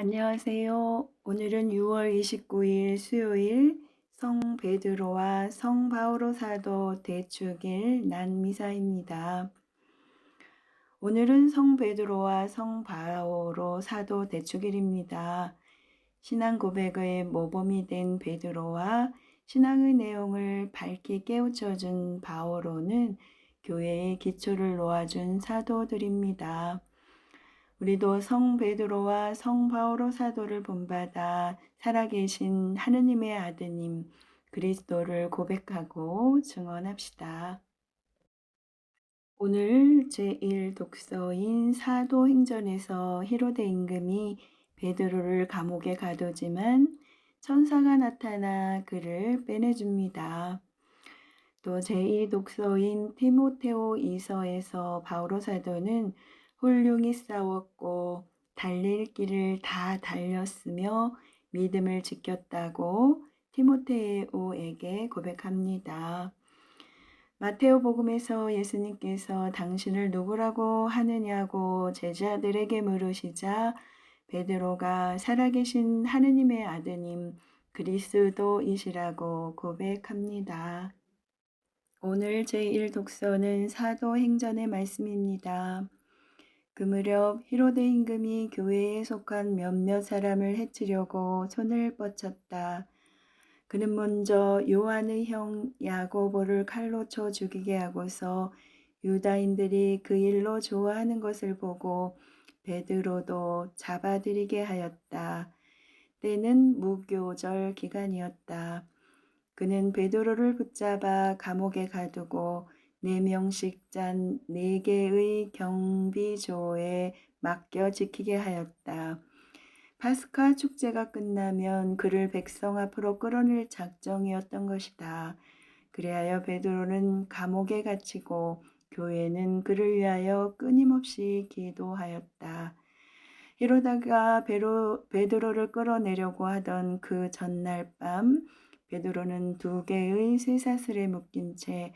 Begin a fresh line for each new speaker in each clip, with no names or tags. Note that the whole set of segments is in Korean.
안녕하세요. 오늘은 6월 29일 수요일 성 베드로와 성 바오로 사도 대축일 난미사입니다. 오늘은 성 베드로와 성 바오로 사도 대축일입니다. 신앙 고백의 모범이 된 베드로와 신앙의 내용을 밝게 깨우쳐준 바오로는 교회의 기초를 놓아준 사도들입니다. 우리도 성 베드로와 성 바오로 사도를 본받아 살아계신 하느님의 아드님 그리스도를 고백하고 증언합시다. 오늘 제1 독서인 사도행전에서 히로데 임금이 베드로를 감옥에 가두지만 천사가 나타나 그를 빼내줍니다. 또 제2 독서인 티모테오 이서에서 바오로 사도는 훌륭히 싸웠고 달릴 길을 다 달렸으며 믿음을 지켰다고 티모테오에게 고백합니다. 마테오 복음에서 예수님께서 당신을 누구라고 하느냐고 제자들에게 물으시자 베드로가 살아계신 하느님의 아드님 그리스도이시라고 고백합니다. 오늘 제1 독서는 사도행전의 말씀입니다. 그 무렵 히로데 임금이 교회에 속한 몇몇 사람을 해치려고 손을 뻗쳤다. 그는 먼저 요한의 형 야고보를 칼로 쳐 죽이게 하고서 유다인들이 그 일로 좋아하는 것을 보고 베드로도 잡아들이게 하였다. 때는 무교절 기간이었다. 그는 베드로를 붙잡아 감옥에 가두고 네 명씩 짠네 개의 경비조에 맡겨 지키게 하였다. 파스카 축제가 끝나면 그를 백성 앞으로 끌어낼 작정이었던 것이다. 그리하여 베드로는 감옥에 갇히고 교회는 그를 위하여 끊임없이 기도하였다. 이러다가 베로, 베드로를 끌어내려고 하던 그 전날 밤 베드로는 두 개의 쇠사슬에 묶인 채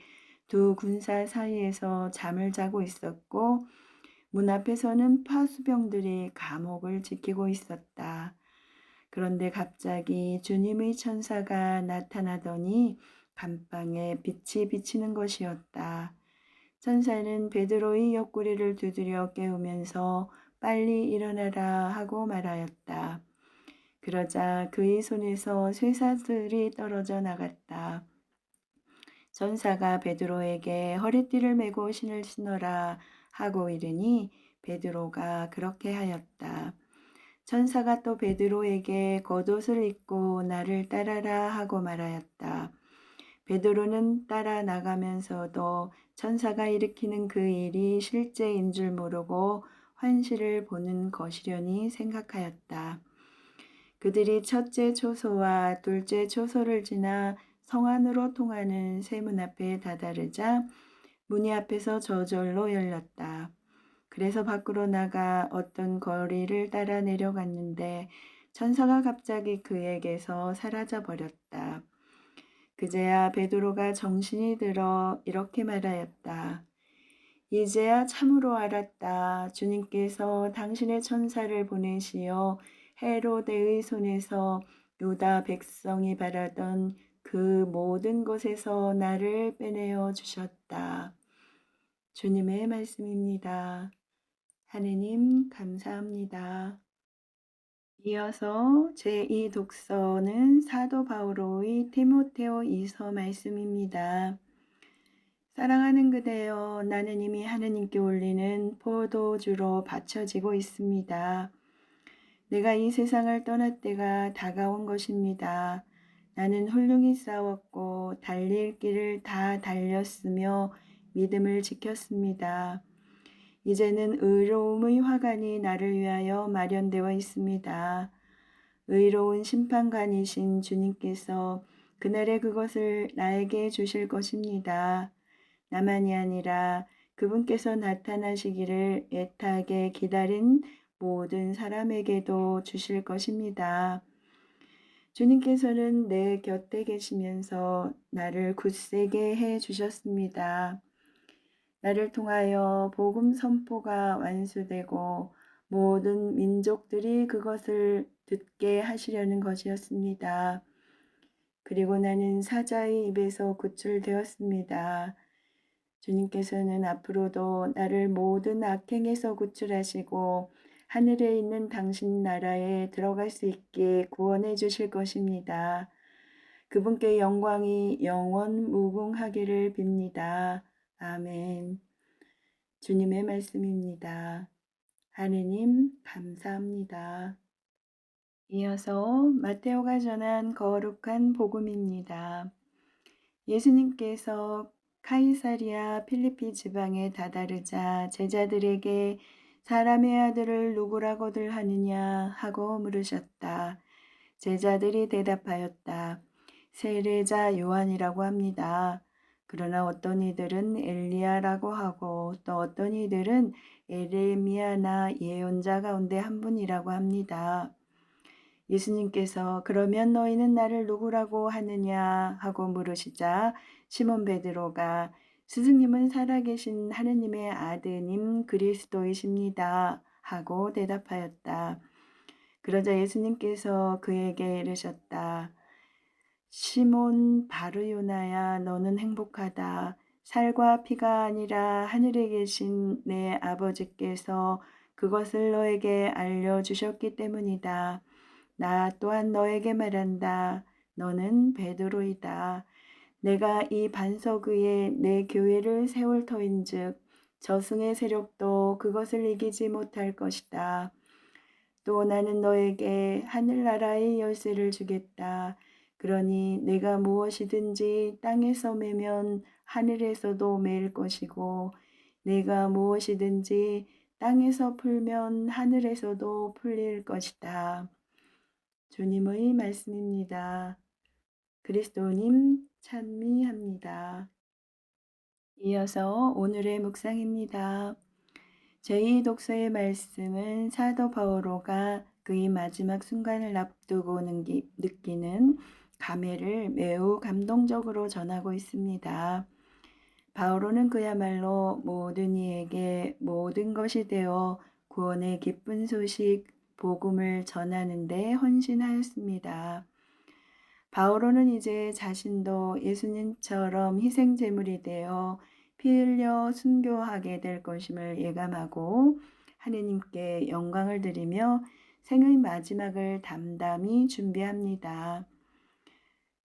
두 군사 사이에서 잠을 자고 있었고 문 앞에서는 파수병들이 감옥을 지키고 있었다. 그런데 갑자기 주님의 천사가 나타나더니 감방에 빛이 비치는 것이었다. 천사는 베드로의 옆구리를 두드려 깨우면서 빨리 일어나라 하고 말하였다. 그러자 그의 손에서 쇠사슬이 떨어져 나갔다. 전사가 베드로에게 허리띠를 메고 신을 신어라 하고 이르니 베드로가 그렇게 하였다. 천사가 또 베드로에게 겉옷을 입고 나를 따라라 하고 말하였다. 베드로는 따라 나가면서도 천사가 일으키는 그 일이 실제인 줄 모르고 환시를 보는 것이려니 생각하였다. 그들이 첫째 초소와 둘째 초소를 지나 성 안으로 통하는 세문 앞에 다다르자 문이 앞에서 저절로 열렸다. 그래서 밖으로 나가 어떤 거리를 따라 내려갔는데 천사가 갑자기 그에게서 사라져 버렸다. 그제야 베드로가 정신이 들어 이렇게 말하였다. 이제야 참으로 알았다. 주님께서 당신의 천사를 보내시어 헤로데의 손에서 유다 백성이 바라던 그 모든 것에서 나를 빼내어 주셨다. 주님의 말씀입니다. 하느님 감사합니다. 이어서 제2 독서는 사도 바오로의 티모테오 이서 말씀입니다. 사랑하는 그대여 나는 이미 하느님께 올리는 포도주로 바쳐지고 있습니다. 내가 이 세상을 떠날 때가 다가온 것입니다. 나는 훌륭히 싸웠고 달릴 길을 다 달렸으며 믿음을 지켰습니다. 이제는 의로움의 화관이 나를 위하여 마련되어 있습니다. 의로운 심판관이신 주님께서 그날에 그것을 나에게 주실 것입니다. 나만이 아니라 그분께서 나타나시기를 애타게 기다린 모든 사람에게도 주실 것입니다. 주님께서는 내 곁에 계시면서 나를 굳세게 해 주셨습니다. 나를 통하여 복음 선포가 완수되고 모든 민족들이 그것을 듣게 하시려는 것이었습니다. 그리고 나는 사자의 입에서 구출되었습니다. 주님께서는 앞으로도 나를 모든 악행에서 구출하시고 하늘에 있는 당신 나라에 들어갈 수 있게 구원해 주실 것입니다. 그분께 영광이 영원 무궁하기를 빕니다. 아멘. 주님의 말씀입니다. 하느님, 감사합니다. 이어서 마테오가 전한 거룩한 복음입니다. 예수님께서 카이사리아 필리피 지방에 다다르자 제자들에게 사람의 아들을 누구라고들 하느냐 하고 물으셨다. 제자들이 대답하였다. 세례자 요한이라고 합니다. 그러나 어떤 이들은 엘리야라고 하고 또 어떤 이들은 에레미야나 예언자 가운데 한 분이라고 합니다. 예수님께서 그러면 너희는 나를 누구라고 하느냐 하고 물으시자 시몬 베드로가 스승님은 살아계신 하느님의 아드님 그리스도이십니다 하고 대답하였다. 그러자 예수님께서 그에게 이르셨다. 시몬 바르요나야 너는 행복하다. 살과 피가 아니라 하늘에 계신 내 아버지께서 그것을 너에게 알려주셨기 때문이다. 나 또한 너에게 말한다. 너는 베드로이다. 내가 이 반석 위에 내 교회를 세울 터인즉 저승의 세력도 그것을 이기지 못할 것이다. 또 나는 너에게 하늘나라의 열쇠를 주겠다. 그러니 내가 무엇이든지 땅에서 매면 하늘에서도 매일 것이고 내가 무엇이든지 땅에서 풀면 하늘에서도 풀릴 것이다. 주님의 말씀입니다. 그리스도님 찬미합니다. 이어서 오늘의 묵상입니다. 제2 독서의 말씀은 사도 바오로가 그의 마지막 순간을 앞두고 느끼는 감회를 매우 감동적으로 전하고 있습니다. 바오로는 그야말로 모든 이에게 모든 것이 되어 구원의 기쁜 소식, 복음을 전하는데 헌신하였습니다. 바오로는 이제 자신도 예수님처럼 희생제물이 되어 피 흘려 순교하게 될 것임을 예감하고 하느님께 영광을 드리며 생의 마지막을 담담히 준비합니다.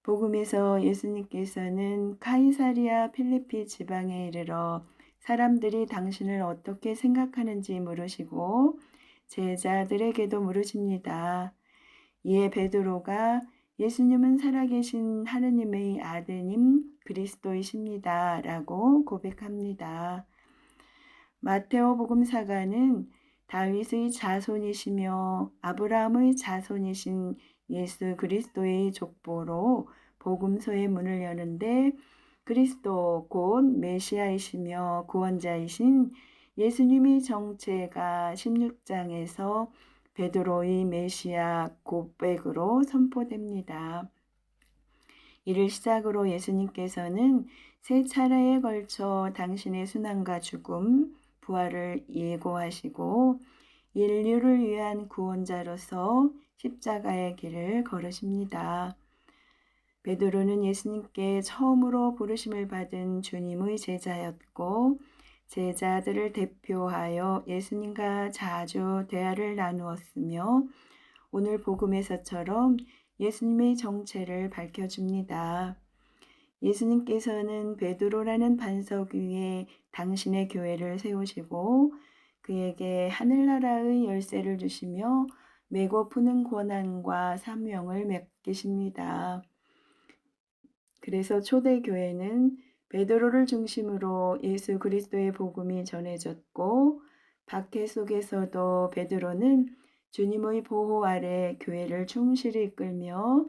복음에서 예수님께서는 카이사리아 필리피 지방에 이르러 사람들이 당신을 어떻게 생각하는지 물으시고 제자들에게도 물으십니다. 이에 베드로가 예수님은 살아계신 하느님의 아드님 그리스도이십니다. 라고 고백합니다. 마테오 복음 사가는 다윗의 자손이시며 아브라함의 자손이신 예수 그리스도의 족보로 복음서의 문을 여는데 그리스도 곧 메시아이시며 구원자이신 예수님의 정체가 16장에서 베드로의 메시아 고백으로 선포됩니다. 이를 시작으로 예수님께서는 세 차례에 걸쳐 당신의 순환과 죽음, 부활을 예고하시고 인류를 위한 구원자로서 십자가의 길을 걸으십니다. 베드로는 예수님께 처음으로 부르심을 받은 주님의 제자였고 제자들을 대표하여 예수님과 자주 대화를 나누었으며 오늘 복음에서처럼 예수님의 정체를 밝혀줍니다. 예수님께서는 베드로라는 반석 위에 당신의 교회를 세우시고 그에게 하늘나라의 열쇠를 주시며 메고 푸는 권한과 사명을 맡기십니다. 그래서 초대교회는 베드로를 중심으로 예수 그리스도의 복음이 전해졌고 박해 속에서도 베드로는 주님의 보호 아래 교회를 충실히 이끌며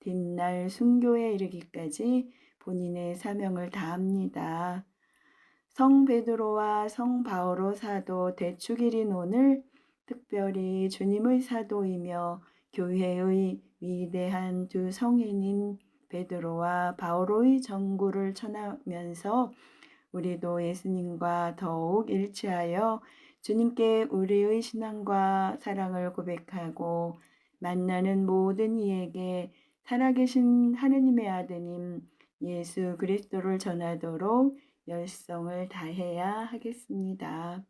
뒷날 순교에 이르기까지 본인의 사명을 다합니다. 성 베드로와 성 바오로 사도 대축일인 오늘 특별히 주님의 사도이며 교회의 위대한 두 성인인 베드로와 바오로의 전구를 전하면서 우리도 예수님과 더욱 일치하여 주님께 우리의 신앙과 사랑을 고백하고 만나는 모든 이에게 살아계신 하느님의 아드님 예수 그리스도를 전하도록 열성을 다해야 하겠습니다.